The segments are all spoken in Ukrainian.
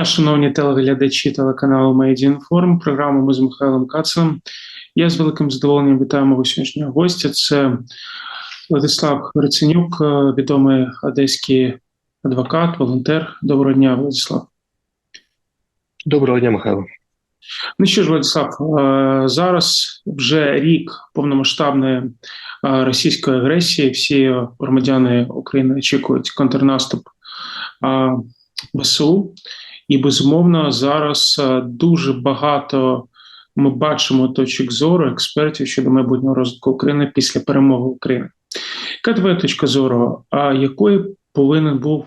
Дня, шановні телеглядачі телеканалу Медіінформ. Програму ми з Михайлом Кацем. Я з великим задоволенням вітаю мого сьогоднішнього гостя. Це Владислав Гриценюк, е, відомий одеський адвокат, волонтер. Доброго дня, Владислав. Доброго дня, Михайло. Ну що ж, Владислав, е, зараз вже рік повномасштабної е, російської агресії. Всі громадяни України очікують контрнаступ ВСУ, і безумовно зараз дуже багато ми бачимо точок зору експертів щодо майбутнього розвитку України після перемоги України. Яка твоя точка зору? А якою повинен був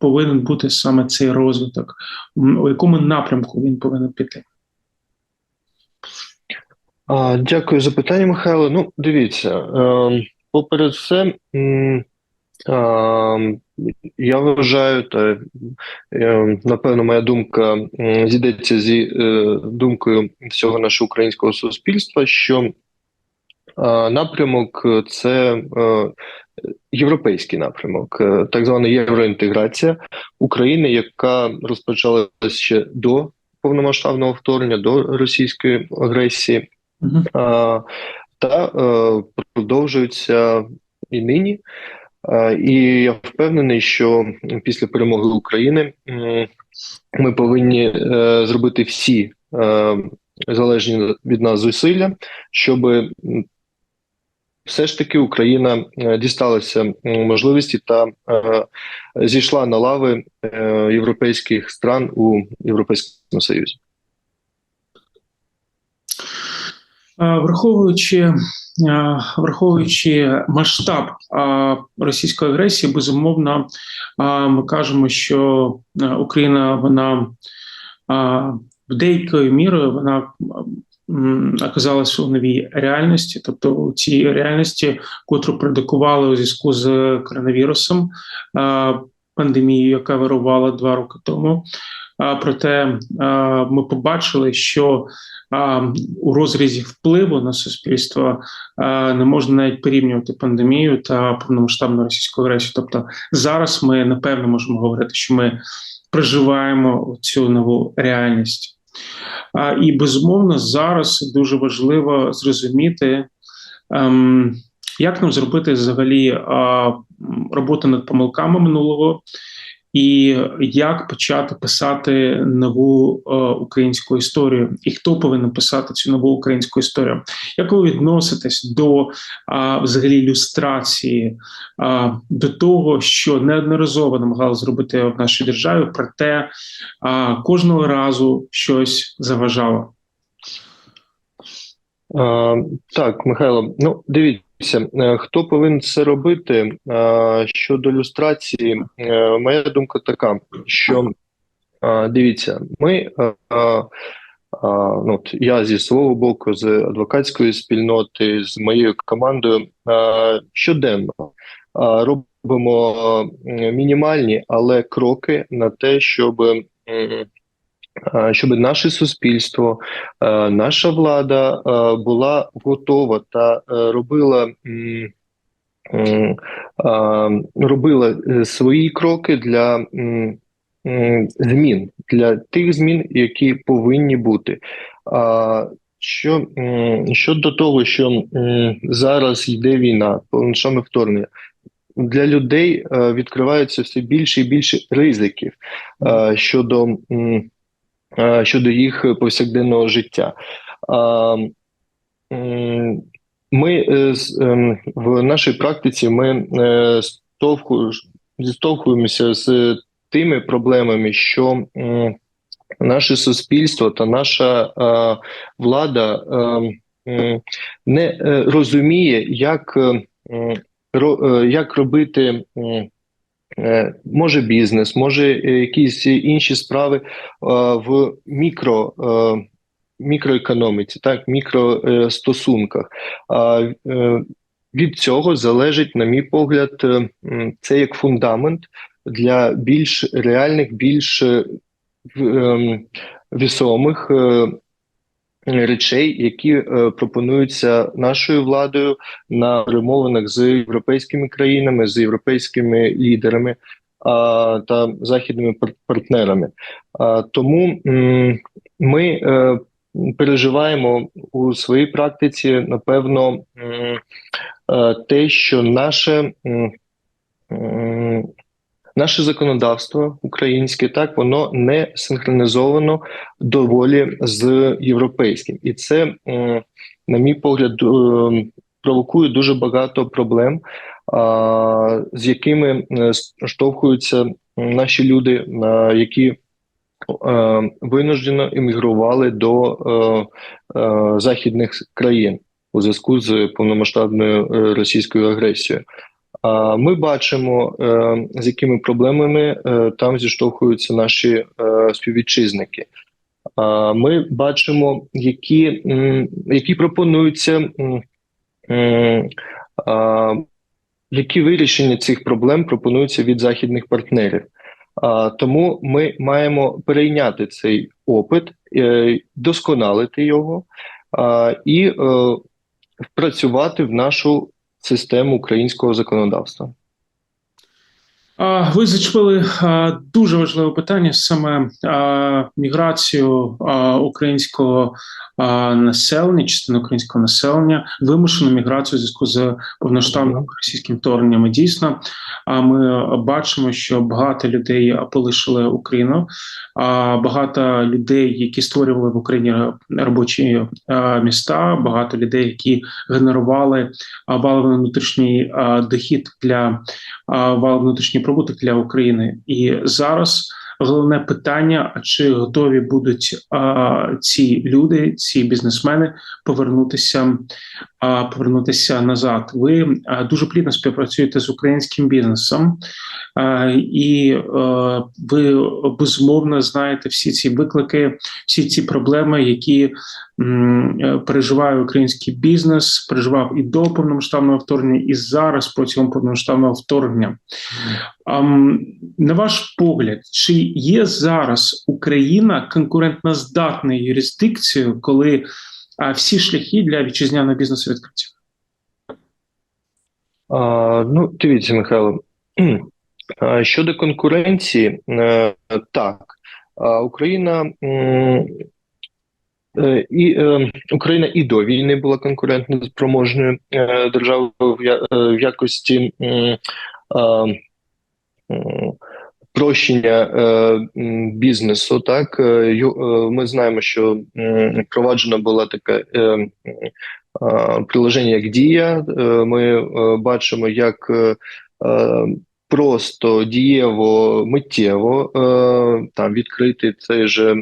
повинен бути саме цей розвиток? У якому напрямку він повинен піти? Дякую за питання, Михайло. Ну, дивіться, е, поперед все, е, я вважаю, та е, напевно, моя думка зійдеться зі е, думкою всього нашого українського суспільства, що е, напрямок це е, європейський напрямок, е, так звана євроінтеграція України, яка розпочалася ще до повномасштабного вторгнення, до російської агресії. Та е, продовжуються і нині. І я впевнений, що після перемоги України ми повинні е, зробити всі е, залежні від нас зусилля, щоб все ж таки Україна дісталася можливості та зійшла на лави європейських стран у Європейському Союзі. Враховуючи враховуючи масштаб російської агресії, безумовно, ми кажемо, що Україна вона в деякою мірою вона оказалася у новій реальності, тобто у цій реальності, котру предикували у зв'язку з коронавірусом, пандемією, яка вирувала два роки тому. Проте ми побачили, що у розрізі впливу на суспільство не можна навіть порівнювати пандемію та повномасштабну російську агресію. Тобто зараз ми напевно можемо говорити, що ми проживаємо цю нову реальність. І безумовно зараз дуже важливо зрозуміти, ем, як нам зробити взагалі роботу над помилками минулого і як почати писати нову е, українську історію, і хто повинен писати цю нову українську історію? Як ви відноситесь до е, взагалі ілюстрації, е, до того, що неодноразово намагалися зробити в нашій державі, проте е, кожного разу щось заважало? Е, так, Михайло, ну дивіться. Е, хто повинен це робити е, щодо люстрації? Е, моя думка така, що дивіться, ми ну, я зі свого боку, з адвокатської спільноти, з моєю командою щоденно робимо мінімальні, але кроки на те, щоб щоб наше суспільство, наша влада була готова та робила робила е, свої кроки для змін для тих змін, які повинні бути. Що щодо того, що зараз йде війна, повномасштабне вторгнення, для людей відкриваються все більше і більше ризиків щодо щодо їх повсякденного життя. Ми е, ем, в нашій практиці ми е, зіштовхуємося з тими проблемами, що наше суспільство та наша влада не е, розуміє, як як робити Е, може бізнес, може е, якісь інші справи е, в мікро. Мікроекономіці, так, мікростосунках. Від цього залежить, на мій погляд, це як фундамент для більш реальних, більш ем, вісомих речей, які е, пропонуються нашою владою на перемовинах з європейськими країнами, з європейськими лідерами. та західними партнерами. Тому ми е, переживаємо у своїй практиці, напевно, е, те, що наше. Наше законодавство українське так воно не синхронізовано доволі з європейським, і це, на мій погляд, е, провокує дуже багато проблем, з якими штовхуються наші люди, які е, винуждено іммігрували до е, е, західних країн у зв'язку з повномасштабною російською агресією. Ми бачимо, е, з якими проблемами е, там зіштовхуються наші е, співвітчизники. Ми бачимо, які, які пропонуються які вирішення цих проблем пропонуються від західних партнерів. Тому ми маємо перейняти цей опит, досконалити його і впрацювати в нашу систему українського законодавства. Ви зачепили дуже важливе питання саме міграцію українського населення, частини українського населення, вимушену міграцію у зв'язку з повноштабним російським вторгненням. Дійсно, ми бачимо, що багато людей полишили Україну, багато людей, які створювали в Україні робочі міста, багато людей, які генерували валовий внутрішній дохід для а, валовий внутрішній прибуток для України. І зараз головне питання: чи готові будуть а, ці люди, ці бізнесмени повернутися, а, повернутися назад? Ви а, дуже плідно співпрацюєте з українським бізнесом, а, і а, ви безумовно знаєте всі ці виклики, всі ці проблеми, які переживає український бізнес, переживав і до повномасштабного вторгнення, і зараз протягом повномасштабного вторгнення. На ваш погляд, чи є зараз Україна конкурентно здатною юрисдикцією, коли всі шляхи для вітчизняного бізнесу відкриті? А, ну, дивіться, Михайло. Щодо конкуренції, е, так, Україна е, і е, Україна і до війни була конкурентно спроможною державою в якості прощення е, бізнесу. Так, Е, е, ми знаємо, що впроваджена була така. е, м, приложення як Дія. Ми бачимо, як просто дієво миттєво там відкрити цей же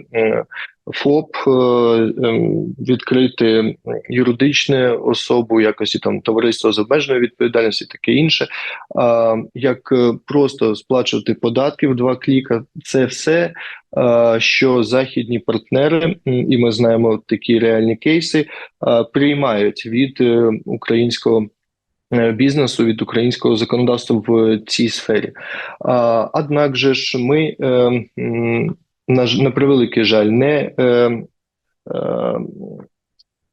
ФОП, е, ем, відкрити юридичну особу, якості там товариство з обмеженою відповідальністю, таке інше. Як е, просто сплачувати податки в два кліка, це все е, що західні партнери, і ми знаємо такі реальні кейси, приймають від українського бізнесу, від українського законодавства в цій сфері. Однак же ж ми на, на превеликий жаль не, е, е,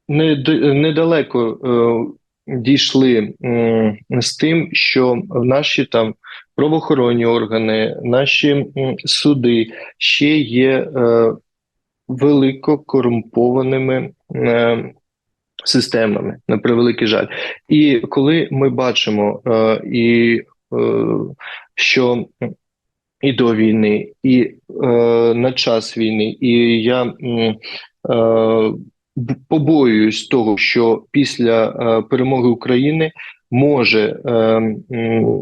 не недалеко е, дійшли м, з тим, що наші там правоохоронні органи, наші м, суди ще є е, велико корумпованими е, системами, на превеликий жаль. І коли ми бачимо, е, і е, що і до війни, і е, на час війни, і я е, побоююсь того, що після е, перемоги України може е,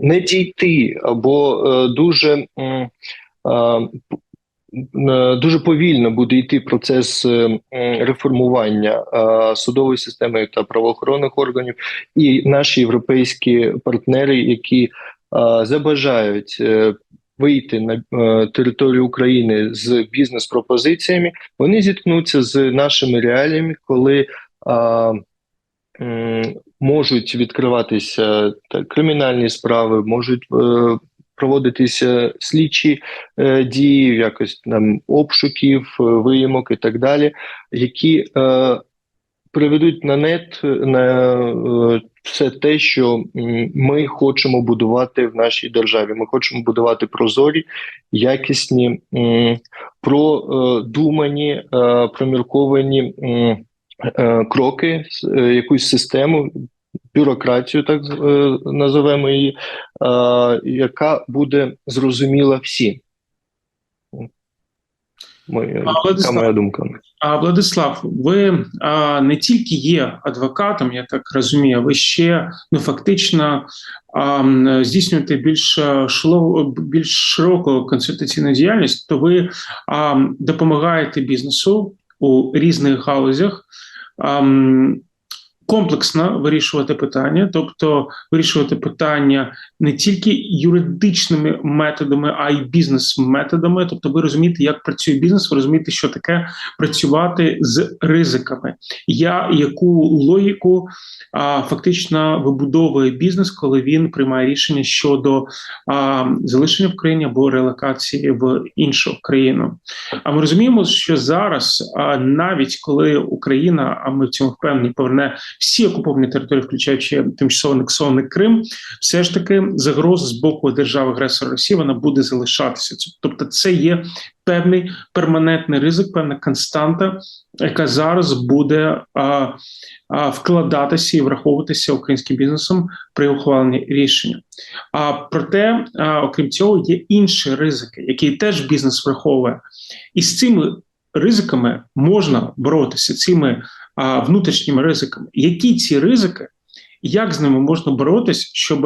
не дійти або е, дуже. е, Е, Дуже повільно буде йти процес е, реформування е, судової системи та правоохоронних органів, і наші європейські партнери, які забажають вийти на е, територію України з бізнес-пропозиціями, вони зіткнуться з нашими реаліями, коли е, можуть відкриватися та, кримінальні справи, можуть е, проводитися слідчі е, дії, якось там обшуків, е, виїмок і так далі, які е, приведуть на нет на е, все те, що ми хочемо будувати в нашій державі. Ми хочемо будувати прозорі, якісні, продумані, е, промірковані е, кроки, е, якусь систему, бюрократію, так е, називаємо її, е, яка буде зрозуміла всім. Моя, Владислав, моя думка. А Владислав, ви а, не тільки є адвокатом, я так розумію, ви ще ну фактично а, здійснюєте більш шло, більш широку консультаційну діяльність, то ви а, допомагаєте бізнесу у різних галузях. А, Комплексно вирішувати питання, тобто вирішувати питання не тільки юридичними методами, а й бізнес-методами. Тобто, ви розумієте, як працює бізнес, ви розумієте, що таке працювати з ризиками. Я яку логіку а, фактично вибудовує бізнес, коли він приймає рішення щодо а, залишення в країні або релокації в іншу країну. А ми розуміємо, що зараз, а, навіть коли Україна, а ми в цьому впевнені, поверне всі окуповані території, включаючи тимчасово анексований Крим, все ж таки загроза з боку держави агресора Росії вона буде залишатися. Тобто, це є певний перманентний ризик, певна константа, яка зараз буде а, а, вкладатися і враховуватися українським бізнесом при ухваленні рішення. А проте, а, окрім цього, є інші ризики, які теж бізнес враховує, і з цими ризиками можна боротися цими а, внутрішніми ризиками. Які ці ризики, як з ними можна боротися, щоб,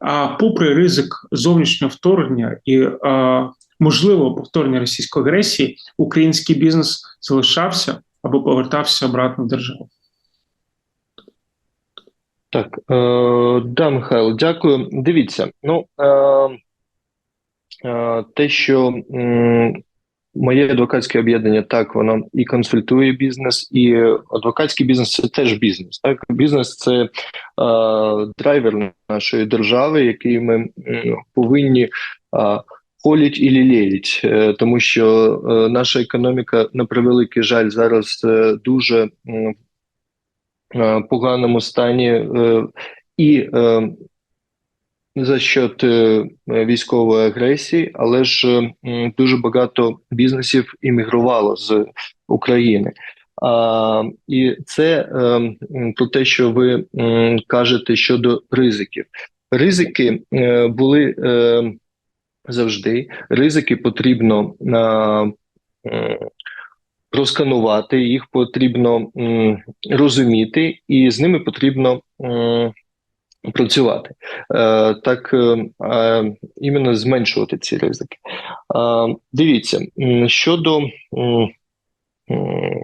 а, попри ризик зовнішнього вторгнення і а, можливого повторення російської агресії, український бізнес залишався або повертався обратно в державу? Так, е, да, Михайло, дякую. Дивіться, ну е, е, те, що моє адвокатське об'єднання, так, воно і консультує бізнес, і адвокатський бізнес це теж бізнес. Так, бізнес це е, драйвер нашої держави, який ми повинні е, холіть і лілеять, е, тому що е, наша економіка, на превеликий жаль, зараз е, дуже е, поганому стані і за счет е, військової агресії, але ж е, дуже багато бізнесів іммігрувало з України. А, і це е, про те, що ви кажете щодо ризиків. Ризики були завжди. Ризики потрібно розканувати, їх потрібно розуміти, і з ними потрібно працювати. Е, так е, е, іменно зменшувати ці ризики. Дивіться, щодо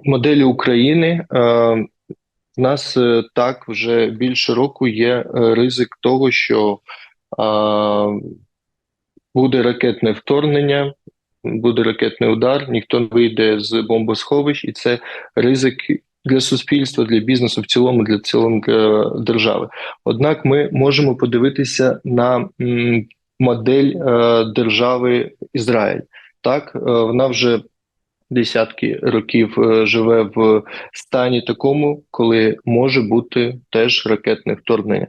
моделі України, в нас так вже більше року є ризик того, що буде ракетне вторгнення, буде ракетний удар, ніхто не вийде з бомбосховищ, і це ризик для суспільства, для бізнесу в цілому, для цілому для держави. Однак ми можемо подивитися на модель е, держави Ізраїль. Так, е, вона вже десятки років е, живе в стані такому, коли може бути теж ракетне вторгнення.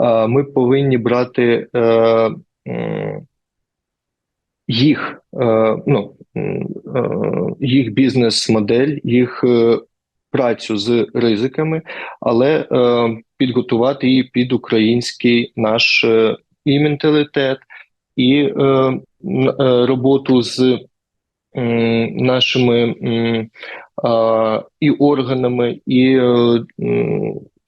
Е, ми повинні брати. Е, їх, е, ну, е, їх бізнес-модель, їх е, працю з ризиками, але е, підготувати її під український наш е, і менталітет, і е, е, роботу з м, нашими а, і органами, і е,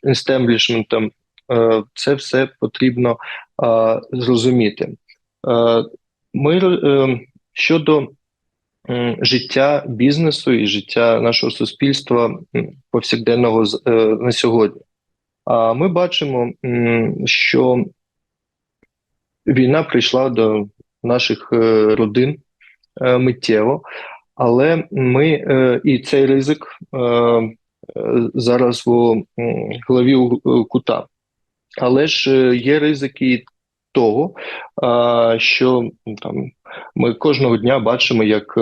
естеблішментом. Е, Це все потрібно а, зрозуміти. Е, Ми е, щодо життя бізнесу і життя нашого суспільства повсякденного е, на сьогодні. А ми бачимо, що війна прийшла до наших е, родин е, миттєво, але ми і цей ризик зараз в голові кута. Але ж є ризики того, що там ми кожного дня бачимо, як е,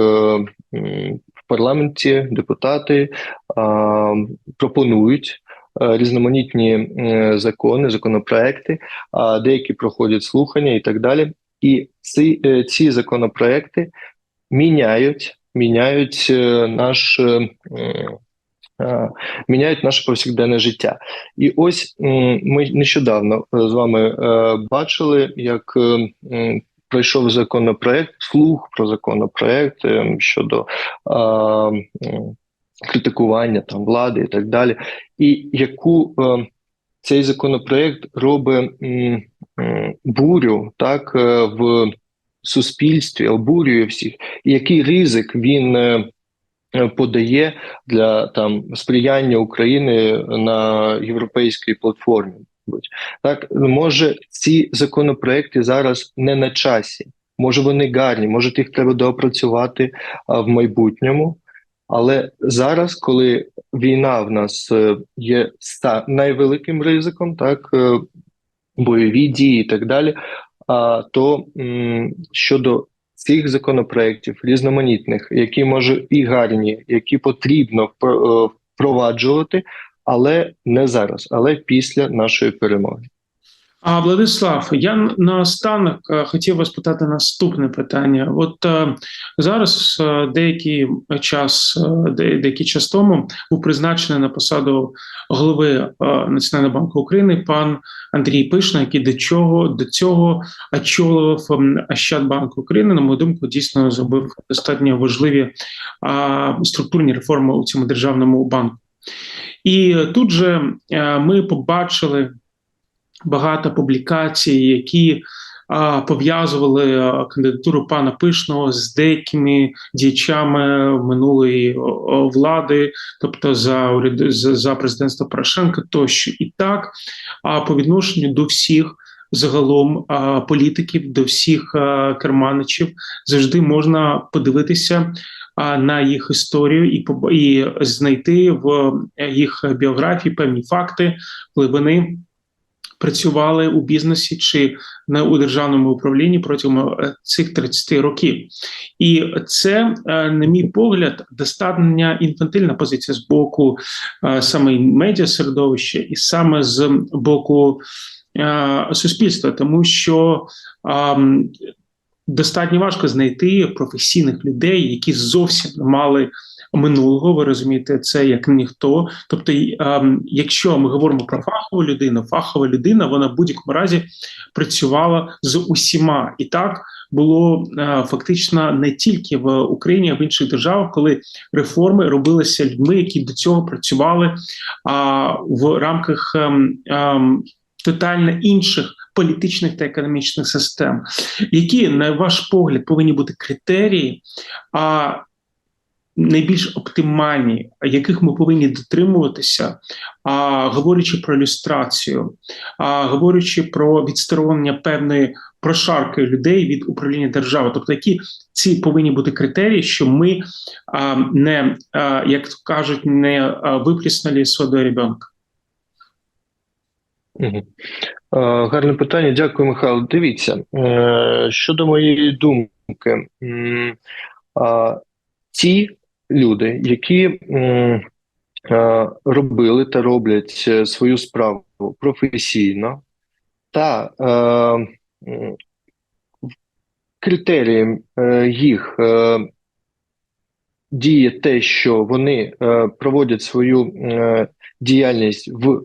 в парламенті депутати пропонують е, різноманітні е, закони, законопроекти, деякі проходять слухання і так далі. І ці, ці законопроекти міняють, міняють наш. Міняють наше повсякденне життя, і ось ми нещодавно з вами е, бачили, як е, пройшов законопроект, слух про законопроект е, щодо критикування там влади і так далі, і яку е, цей законопроект робить бурю так в суспільстві, обурює всіх, і який ризик він подає для там сприяння України на європейській платформі. Так може ці законопроекти зараз не на часі, може вони гарні, може їх треба доопрацювати в майбутньому. Але зараз, коли війна в нас е, є найвеликим ризиком, так е, бойові дії і так далі. А то щодо цих законопроєктів різноманітних, які може і гарні, які потрібно е, впроваджувати, але не зараз, але після нашої перемоги. А Владислав, я наостанок е, хотів вас питати наступне питання. От е, зараз е, деякий час, е, де- деякий час тому був призначений на посаду голови е, Національного банку України пан Андрій Пишна, який до чого до цього очолював ем, Ощадбанк України. На мою думку, дійсно зробив достатньо важливі а, структурні реформи у цьому державному банку. І тут же е, ми побачили багато публікацій, які пов'язували кандидатуру пана Пишного з деякими діячами минулої влади, тобто за уряд за, президентства Порошенка, тощо і так. А по відношенню до всіх. Загалом політиків до всіх керманичів завжди можна подивитися на їх історію і і знайти в е, їх біографії певні факти, коли вони працювали у бізнесі чи на у державному управлінні протягом е, цих 30 років, і це, е, на мій погляд, достатньо інфантильна позиція з боку е, саме медіа середовища, і саме з боку суспільства, тому що достатньо важко знайти професійних людей, які зовсім не мали минулого. Ви розумієте, це як ніхто. Тобто, ем, якщо ми говоримо про фахову людину, фахова людина вона в будь-якому разі працювала з усіма, і так було е, фактично не тільки в Україні, а в інших державах, коли реформи робилися людьми, які до цього працювали а, в рамках ем, ем, тотально інших. Політичних та економічних систем, які на ваш погляд повинні бути критерії, а найбільш оптимальні, яких ми повинні дотримуватися, а говорячи про ілюстрацію, а говорячи про відсторонення певної прошарки людей від управління держави, тобто які ці повинні бути критерії, що ми а, не а, як кажуть, не випліснули з водою ребенка. Гарне питання, дякую, Михайло. Дивіться, е, щодо моєї думки, ті люди, які е, робили та роблять е, свою справу професійно, та е, критерієм е, їх діє те, що вони проводять свою діяльність в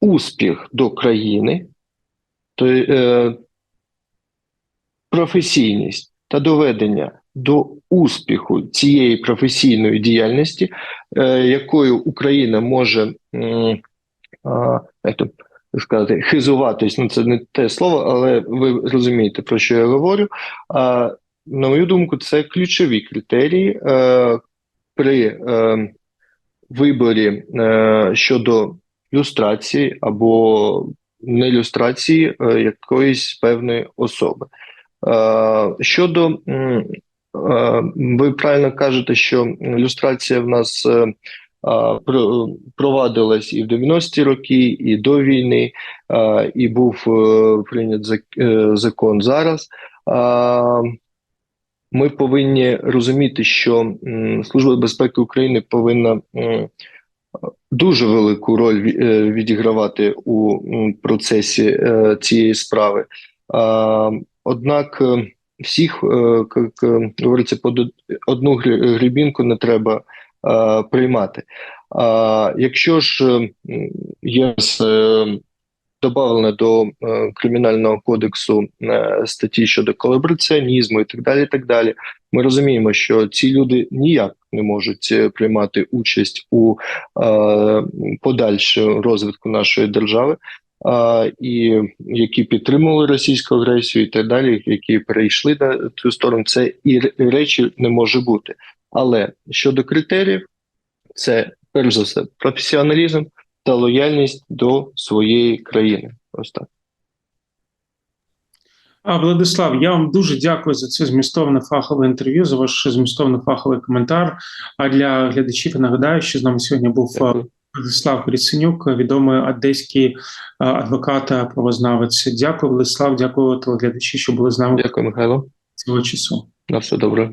успіх до країни, то професійність та доведення до успіху цієї професійної діяльності, е, якою Україна може як то сказати, хизуватись, ну це не те слово, але ви розумієте, про що я говорю. А, на мою думку, це ключові критерії е, при е, виборі е, щодо люстрації або не люстрації е, якоїсь певної особи. Е, щодо е, ви правильно кажете, що люстрація в нас е, провадилась і в 90-ті роки, і до війни, е, і був е, прийнят е, закон зараз. Ми повинні розуміти, що Служба безпеки України повинна дуже велику роль е, відігравати у процесі е, цієї справи. Однак всіх, е, як е, говориться, під од- одну грібінку не треба е, приймати. А якщо ж е, є додавлено до кримінального кодексу статті щодо колабораціонізму і так далі, і так далі, ми розуміємо, що ці люди ніяк не можуть приймати участь у подальшому розвитку нашої держави. І які підтримували російську агресію, і так далі, які перейшли на цю сторону, це і речі не може бути. Але щодо критеріїв, це перш за все професіоналізм та лояльність до своєї країни. Ось так. А Владислав, я вам дуже дякую за це змістовне фахове інтерв'ю, за ваш змістовний фаховий коментар. А для глядачів я нагадаю, що з нами сьогодні був Дякую. Владислав Гриценюк, відомий одеський е, адвокат правознавець. Дякую, Владислав, дякую телеглядачі, що були з нами Дякую, Михайло. цього часу. На все добре.